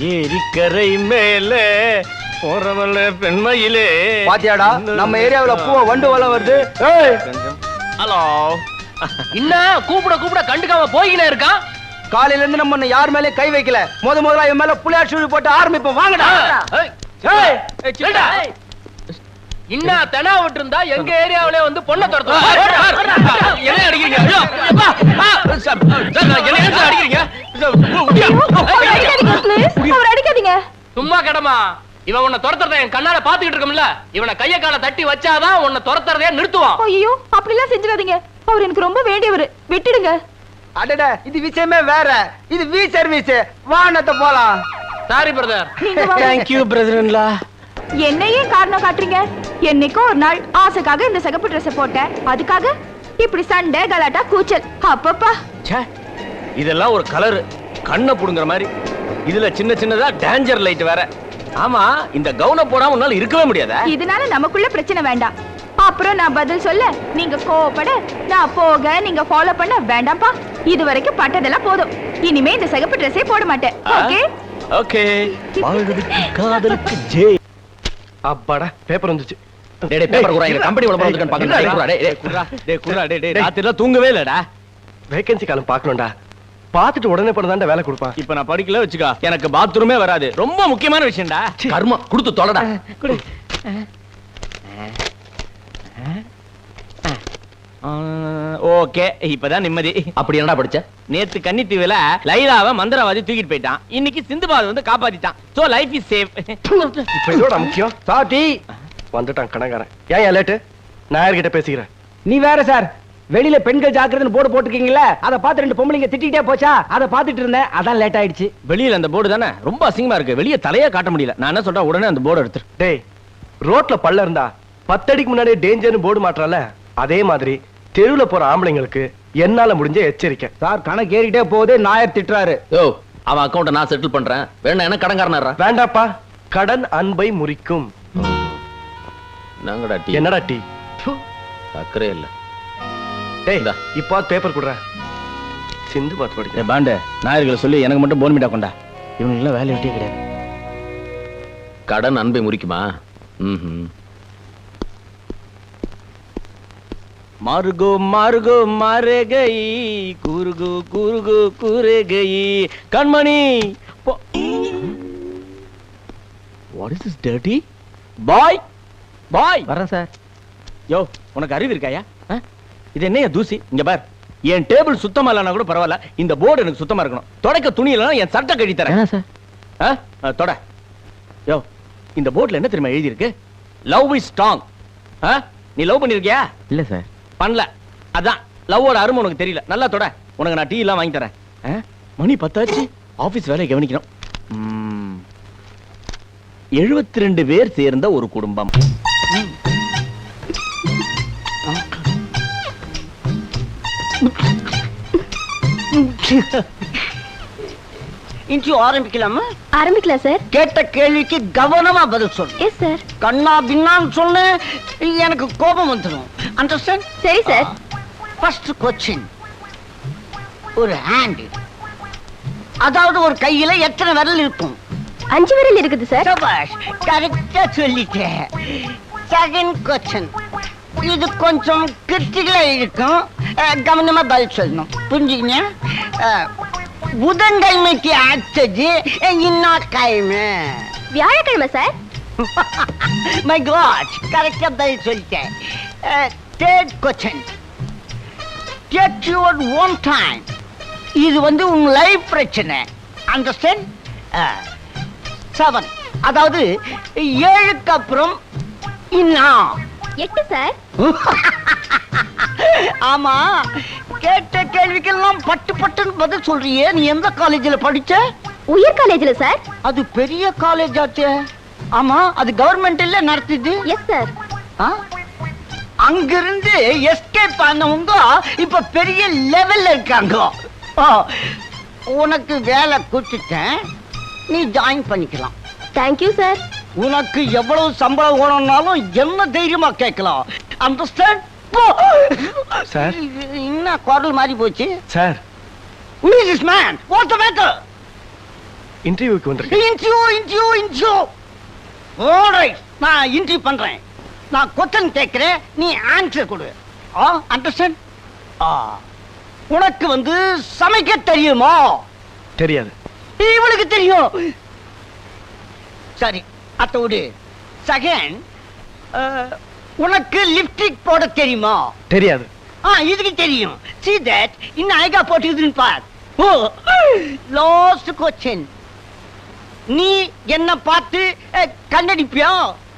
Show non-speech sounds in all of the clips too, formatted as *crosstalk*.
ஏரிக்கரை மேலே போறவள பெண்மையிலே. பாத்தியாடா நம்ம ஏரியாவுல பூவ வண்டு வளம் வருது. ஹலோ. என்ன? கூப்பிட கூப்பிட கண்டுக்காம போய்கினே இருக்கான் காலையில இருந்து நம்ம யார் மேலயும் கை வைக்கல. முத முதல்ல இவன் மேல புளியார் சூழி போட்டு ஆரம்பிப்போம். வாங்கடா. என்ன தெனா விட்டு இருந்தா எங்க ஏரியாவிலே வந்து பொண்ணை துரத்தும் என்ன அடிக்கிறீங்க என்ன அடிக்கிறீங்க சும்மா கடமா இவன் உன்னை துரத்துறத என் கண்ணால பாத்துக்கிட்டு இருக்கோம்ல இவனை கைய கால தட்டி வச்சாதான் உன்னை துரத்துறதே நிறுத்துவான் ஐயோ அப்படிலாம் செஞ்சிடாதீங்க அவர் எனக்கு ரொம்ப வேண்டியவர் விட்டுடுங்க அடட இது விஷயமே வேற இது வி சர்வீஸ் வானத்தை போலாம் சாரி பிரதர். தேங்க்யூ பிரதர்லா என்னையே காரணம் காட்டுறீங்க என்னைக்கோ ஒரு நாள் ஆசைக்காக இந்த சிகப்பு ட்ரெஸ் போட்டேன். அதுக்காக இப்படி சண்டை கலாட்டா கூச்சல். அப்பப்பா. ச்சே இதெல்லாம் ஒரு கலர். கண்ணை புடுங்குற மாதிரி. இதுல சின்ன சின்னதா டேஞ்சர் லைட் வேற. ஆமா இந்த கவுன போடாம உன்னால இருக்கவே முடியாதா? இதனால நமக்குள்ள பிரச்சனை வேண்டாம். அப்புறம் நான் பதில் சொல்ல நீங்க கோவப்பட நான் போக நீங்க ஃபாலோ பண்ண வேண்டாம்ப்பா. இது வரைக்கும் பட்டதெல்லாம் போதும். இனிமே இந்த சிகப்பு ட்ரெஸ்ஸே போட மாட்டேன். ஓகே *laughs* ஓகே காதலுக்கு ஜெய். அப்பாடா பேப்பர் வந்துச்சு. டேய், டேய், paper குடுறா, எங்க company உள்ள போறதுக்கான்னு பாக்கணும். டேய், குடுறா, டேய். குர்ரா டேய் குர்ரா டேய் டேய் ராத்திரிலாம் தூங்கவே இல்லடா. வேகன்சி காலம் பார்க்கணும்டா. பார்த்துட்டு உடனே பண்ணதாண்டா வேலை கொடுப்பான். இப்போ நான் படிக்கல வச்சுக்கோ. எனக்கு பாத்ரூமே வராது. ரொம்ப முக்கியமான விஷயம்டா. கர்மம் கொடுத்து தொலைடா. ஓகே. இப்பதான் நிம்மதி. அப்படி என்னடா படிச்ச? நேத்து கன்னித்தீவுல லைலாவை மந்திரவாதி தூக்கிட்டு போயிட்டான். இன்னைக்கு சிந்துபாத் வந்து காப்பாத்திட்டான். சோ லைஃப் இஸ் சேஃப் இப்ப இதோட முக்கியம். சாட்டி வந்துட்டான் கணக்காரன் ஏன் லேட்டு நான் யார்கிட்ட பேசிக்கிறேன்? நீ வேற சார் வெளியில பெண்கள் ஜாக்கிரதைன்னு போர்டு போட்டிருக்கீங்கல்ல அதை பார்த்து ரெண்டு பொம்பளைங்க திட்டிட்டே போச்சா? அதை பார்த்துட்டு இருந்தேன். அதான் லேட் ஆயிடுச்சு. வெளியில அந்த போர்டு தானே? ரொம்ப அசிங்கமா இருக்கு. வெளிய தலையே காட்ட முடியல. நான் என்ன சொல்றேன்? உடனே அந்த போர்டு எடுத்துரு. டேய் ரோட்ல பள்ள இருந்தா பத்தடிக்கு முன்னாடியே டேஞ்சர்னு போர்டு மாற்றல. அதே மாதிரி தெருவுல போற ஆம்பளைங்களுக்கு என்னால முடிஞ்ச எச்சரிக்கை. சார் கணக்கு ஏறிட்டே போகுது நாயர் திட்டுறாரு. யோ அவன் அக்கௌண்ட்டை நான் செட்டில் பண்றேன். வேணா என்ன கடன்காரனாரா வேண்டாப்பா கடன் அன்பை முறிக்கும். நாங்கடா டீ? என்னடா டீ? அக்கறை இல்ல. டேய் இந்தா. இப்போ பேப்பர் குடுற. சிந்து பார்த்து படிக்க பாண்டு நாயர்களை சொல்லி எனக்கு மட்டும் போன் மீட்டா கொண்டா. இவனுக்கு எல்லாம் வேலை விட்டே கிடையாது. கடன் அன்பை முறிக்குமா? ம்ஹும். மார்கோ மார்கோ மாரே கை கூறுகோ கூறுகோ. கூரே கை கண்மணி what is this dirty boy boy வரேன் சார். யோ உனக்கு அறிவு இருக்காயா? இது என்னையா தூசி? இங்க பார். என் டேபிள் சுத்தமா இல்லைனா கூட பரவாயில்ல. இந்த போர்டு எனக்கு சுத்தமா இருக்கணும். தொடக்க துணி இல்லைனா என் சட்டை கழி தரேன். சார். தொட. யோ இந்த போர்டுல என்ன தெரியுமா எழுதி இருக்கு லவ் இஸ் ஸ்ட்ராங் நீ லவ் பண்ணிருக்கியா இல்ல சார். பண்ணல. அதான் லவ்வோட அருமை உனக்கு தெரியல. நல்லா தொட. உனக்கு நான் டீ எல்லாம் வாங்கி தரேன்? மணி பத்தாச்சு. ஆபீஸ் வேலையை கவனிக்கணும். எழுபத்தி ரெண்டு பேர் சேர்ந்த ஒரு குடும்பம். இன்றைய ஆரம்பிக்கலாமா? ஆரம்பிக்கலாம் சார். கேட்ட கேள்விக்கு கவனமா பதில் சொல்லு. எஸ் சார் கண்ணா பின்னான்னு சொன்ன எனக்கு கோபம் வந்துடும் அண்டர்ஸ்டாண்ட் சரி சார் ஃபர்ஸ்ட் கொஸ்டின் ஒரு ஹேண்ட் அதாவது ஒரு கையில எத்தனை விரல் இருக்கும்? அஞ்சு விரல் இருக்குது சார் சபாஷ் கரெக்டா சொல்லிட்டேன் செகண்ட் கொஸ்டின் இது கொஞ்சம் கிரிட்டிக்கலா இருக்கும். அஹ், கவனமா பதில் சொல்லணும். புரிஞ்சுக்கங்க புதன்கிழமைக்கு அடுத்தது என்ன கிழமை வியாழக்கிழமை சார் மை காட் கரெக்டா பதில் சொல்லிட்டேன் third question take your own time இது வந்து உங்க லைஃப் பிரச்சனை. அண்டர்ஸ்டாண்ட் செவன் அதாவது ஏழுக்கு அப்புறம் இன்னும். எட்டு சார் *laughs* ஆமா. கேட்ட கேள்விக்கெல்லாம் பட்டு பட்டுன்னு பதில் சொல்றியே. நீ எந்த காலேஜில் படிச்ச? உயர் காலேஜ்ல சார் அது பெரிய காலேஜ் ஆச்சே. ஆமா அது கவர்மெண்ட் இல்ல நடத்துது? எஸ் சார் ஆ? அங்கிருந்து எஸ்கேப் ஆனவங்க இப்ப பெரிய லெவல்ல இருக்காங்க. உனக்கு வேலை கொடுத்துட்டேன். நீ ஜாயின் பண்ணிக்கலாம். தேங்க்யூ சார் உனக்கு எவ்வளவு சம்பளம் வேணும்னாலும் என்ன தைரியமா கேட்கலாம். அண்டர்ஸ்டாண்ட் போ. சார் என்ன குரல் மாறி போச்சு? Sir Who is this man? What's the matter? இன்டர்வியூக்கு வந்திருக்கேன். இன்டர்வியூ இன்டர்வியூ இன்டர்வியூ ஆல்ரைட் நான் இன்டர்வியூ பண்றேன். நான் கொஸ்டின் கேட்கிறேன் நீ ஆன்சர் கொடு. ஆ அண்டர்ஸ்டாண்ட் ஆ. உனக்கு வந்து சமைக்க தெரியுமா? தெரியாது. இவளுக்கு தெரியும். சரி அத்த விடு. செகண்ட் உனக்கு லிப்ஸ்டிக் போட தெரியுமா? தெரியாது. ஆ இதுக்கு தெரியும். See that இன்னும் அழகா போட்டுக்குதுன்னு பார். ஓ லாஸ்ட் கொஸ்டின் நீ என்ன பார்த்து அஹ், கண்ணடிப்பியா?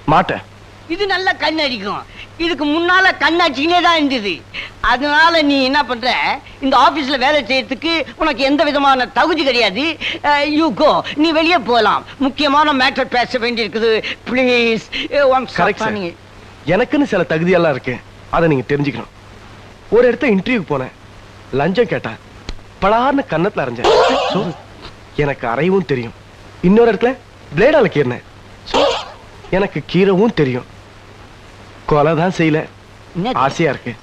மாட்டேன். இது நல்ல கண்ணடிக்கும் இதுக்கு முன்னால கண்ணடிச்சுக்கிட்டே தான் இருந்தது. அதனால நீ என்ன பண்ற? இந்த ஆபீஸ்ல வேலை செய்யறதுக்கு உனக்கு எந்த விதமான தகுதி கிடையாது. யூ கோ நீ வெளியே போலாம். முக்கியமான மேட்டர் பேச வேண்டியிருக்குது. ப்ளீஸ் எனக்குன்னு சில தகுதியெல்லாம் இருக்கு. அதை நீங்க தெரிஞ்சுக்கணும். ஒரு இடத்த இன்டர்வியூக்கு போனேன். லஞ்சம் கேட்டேன் பலார்னு கன்னத்துல அரைஞ்சேன். எனக்கு அறையவும் தெரியும். இன்னொரு இடத்துல பிளேடால கீறினேன். எனக்கு கீரவும் தெரியும். கொலை தான் செய்யல ஆசையா இருக்கு.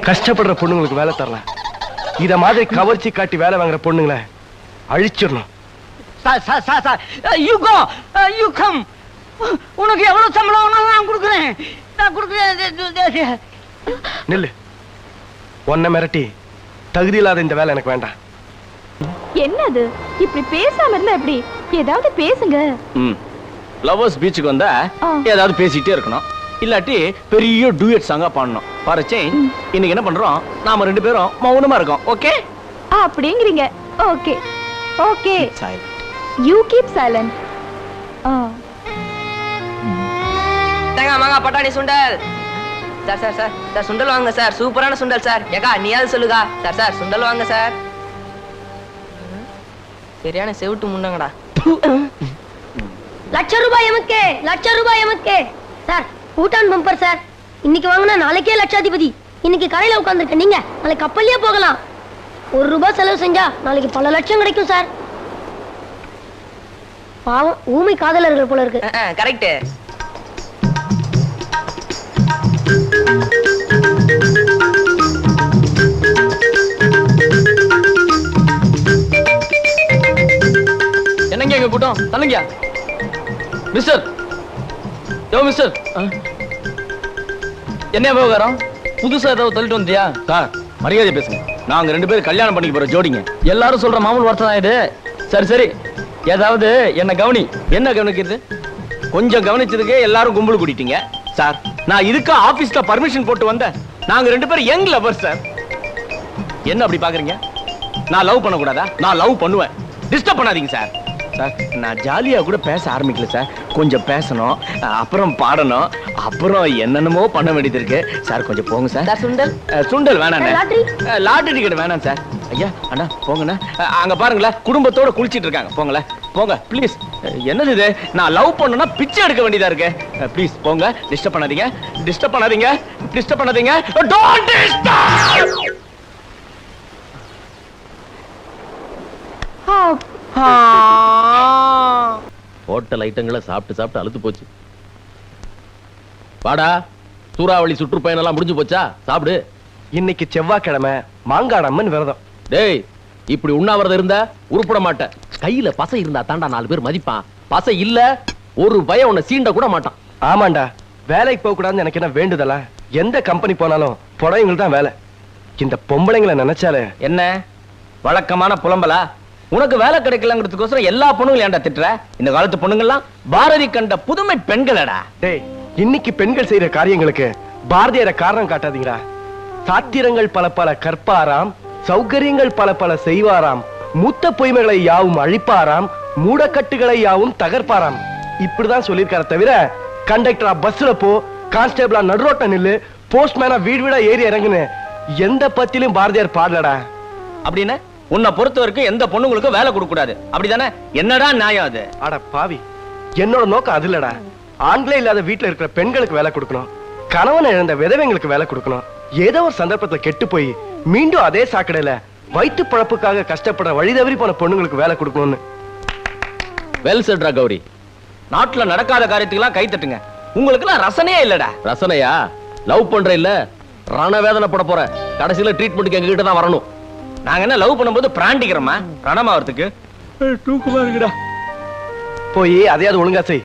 கஷ்டப்படுற பொண்ணுங்களுக்கு வேலை தரலாம். இத மாதிரி கவர்ச்சி காட்டி வேலை வாங்குற பொண்ணுங்களை அழிச்சிடணும். உனக்கு எவ்வளவு சம்பளம் நான் கொடுக்குறேன். நான் கொடுக்குறேன். நில்லு. உன்னை மிரட்டி தகுதி இல்லாத இந்த வேலை எனக்கு வேண்டாம். என்னது? இப்படி பேசாம இருந்தா எப்படி? ஏதாவது பேசுங்க. ம். லவர்ஸ் பீச்சுக்கு வந்தா. ஏதாவது பேசிட்டே இருக்கணும். இல்லாட்டி பெரிய டூயட் சாங்கா பாடணும் பாருச்சே இன்னைக்கு என்ன பண்றோம்? நாம ரெண்டு பேரும் மௌனமா இருக்கோம். ஓகே அப்படிங்கிறீங்க. Okay okay you keep silent தேங்காய் மாங்காய் பட்டாணி சுண்டல். Sir sir sir. சார் சுண்டல் வாங்க சார். சூப்பரான சுண்டல் சார். ஏக்கா நீயாவது சொல்லுகா சார் சார் சுண்டல் வாங்க சார். சரியான செவிட்டு முண்டங்கடா. லட்ச ரூபாய் எமக்கே லட்ச ரூபாய் எமக்கே. சார் பூட்டான் பம்பர் சார் இன்னைக்கு வாங்கினா நாளைக்கே லட்சாதிபதி. இன்னைக்கு கரையில உட்காந்துருக்க நீங்க நாளைக்கு கப்பல்லே போகலாம். ஒரு ரூபாய் செலவு செஞ்சா நாளைக்கு பல லட்சம் கிடைக்கும் சார் பாவம் ஊமை காதலர்கள் போல இருக்கு. கரெக்ட் என்னங்க எங்க கூட்டம்? தள்ளுங்க. மிஸ்டர் யோ மிஸ்டர் என்ன விவகாரம்? புதுசா ஏதாவது தள்ளிட்டு வந்தியா? சார் மரியாதை பேசுங்க. நாங்க ரெண்டு பேரும் கல்யாணம் பண்ணிக்க போற ஜோடிங்க. எல்லாரும் சொல்ற மாமூல் வார்த்தை தான் இது. சரி சரி. ஏதாவது என்ன கவனி? என்ன கவனிக்கிறது? கொஞ்சம் கவனிச்சதுக்கு எல்லாரும் கும்பல் கூட்டிட்டீங்க. சார் நான் இதுக்கு ஆபீஸ்ல பர்மிஷன் போட்டு வந்தேன். நாங்க ரெண்டு பேரும் யங் லவர் சார். என்ன அப்படி பாக்குறீங்க? நான் லவ் பண்ண கூடாதா நான் லவ் பண்ணுவேன். டிஸ்டர்ப் பண்ணாதீங்க சார். சார் நான் ஜாலியா கூட பேச ஆரம்பிக்கல சார். கொஞ்சம் பேசணும் அப்புறம் பாடணும் அப்புறம் என்னென்னமோ பண்ண வேண்டியது இருக்கு. சார் கொஞ்சம் போங்க சார். சுண்டல்? சுண்டல் வேணாண்ணே. லாட்டரி? டிக்கெட் வேணாம் சார். ஐயா அண்ணா போங்கண்ணா. அங்க பாருங்களேன் குடும்பத்தோட குளிச்சிட்டு இருக்காங்க. போங்களேன் போங்க ப்ளீஸ். என்னது இது? நான் லவ் பண்ணனா பிச்சை எடுக்க வேண்டியதா இருக்கு. ப்ளீஸ் போங்க டிஸ்டர்ப் பண்ணாதீங்க. டிஸ்டர்ப் பண்ணாதீங்க டிஸ்டர்ப் பண்ணாதீங்க. Don't disturb! ஹோட்டல் ஐட்டங்களை சாப்பிட்டு சாப்பிட்டு அழுத்து போச்சு. வாடா சூறாவளி சுற்றுப்பயணம் எல்லாம் முடிஞ்சு போச்சா? சாப்பிடு. இன்னைக்கு செவ்வாய்க்கிழமை மாங்காடம்மன் விரதம். டேய் இப்படி உண்ணாவிரதம் இருந்தா உருப்பட மாட்டேன். கையில பசை இருந்தா தாண்டா நாலு பேர் மதிப்பான். பசை இல்ல ஒரு பயம் உன்னை சீண்ட கூட மாட்டான். ஆமாண்டா வேலைக்கு போக கூடாதுன்னு எனக்கு என்ன வேண்டுதலா? எந்த கம்பெனி போனாலும் புடவைங்களுக்கு தான் வேலை. இந்த பொம்பளைங்களை நினைச்சாலே என்ன? வழக்கமான புலம்பலா? உனக்கு வேலை கிடைக்கலங்கிறதுக்கோசரம் எல்லா பொண்ணுங்களும் ஏன்டா திட்டுற? இந்த காலத்து பொண்ணுங்கெல்லாம் பாரதி கண்ட புதுமை பெண்களடா. டேய் இன்னைக்கு பெண்கள் செய்யற காரியங்களுக்கு பாரதியார காரணம் காட்டாதீங்கடா. சாத்திரங்கள் பல பல கற்பாராம் சௌகரியங்கள் பல பல செய்வாராம் மூத்த பொய்மைகளை யாவும் அழிப்பாராம் மூடக்கட்டுகளை யாவும் தகர்ப்பாராம். இப்படிதான் சொல்லியிருக்கார தவிர கண்டக்டரா பஸ்ல போ கான்ஸ்டபிளா நடுரோட்ட நில்லு போஸ்ட்மேனா வீடு வீடா ஏறி இறங்குன்னு எந்த பத்திலும் பாரதியார் பாடலடா. அப்படின்னு உன்னை பொறுத்த வரைக்கும் எந்த பொண்ணுங்களுக்கும் வேலை கொடுக்க கூடாது அப்படிதானே? என்னடா நியாயம் அது? அட பாவி என்னோட நோக்கம் அது இல்லடா. ஆண்களே இல்லாத வீட்டுல இருக்கிற பெண்களுக்கு வேலை கொடுக்கணும். கணவன் இழந்த விதவைங்களுக்கு வேலை கொடுக்கணும். ஏதோ ஒரு சந்தர்ப்பத்துல கெட்டு போய் மீண்டும் அதே சாக்கடையில வயிற்று பழப்புக்காக கஷ்டப்படுற வழி தவறி போன பொண்ணுங்களுக்கு வேலை கொடுக்கணும்னு. வெல் செட்ரா கௌரி. நாட்டுல நடக்காத காரியத்துக்கெல்லாம் கை தட்டுங்க. உங்களுக்கு எல்லாம் ரசனையே இல்லடா. ரசனையா? லவ் பண்ற இல்ல? ரண வேதனை பட போற. கடைசியில ட்ரீட்மெண்ட்டுக்கு எங்க கிட்ட தான் வரணும். நாங்க என்ன லவ் பண்ணும்போது பிராண்டிக்கிறோமா? ரணமாவதுக்கு தூக்கமா இருக்குடா. போய் அதையாவது ஒழுங்கா செய்.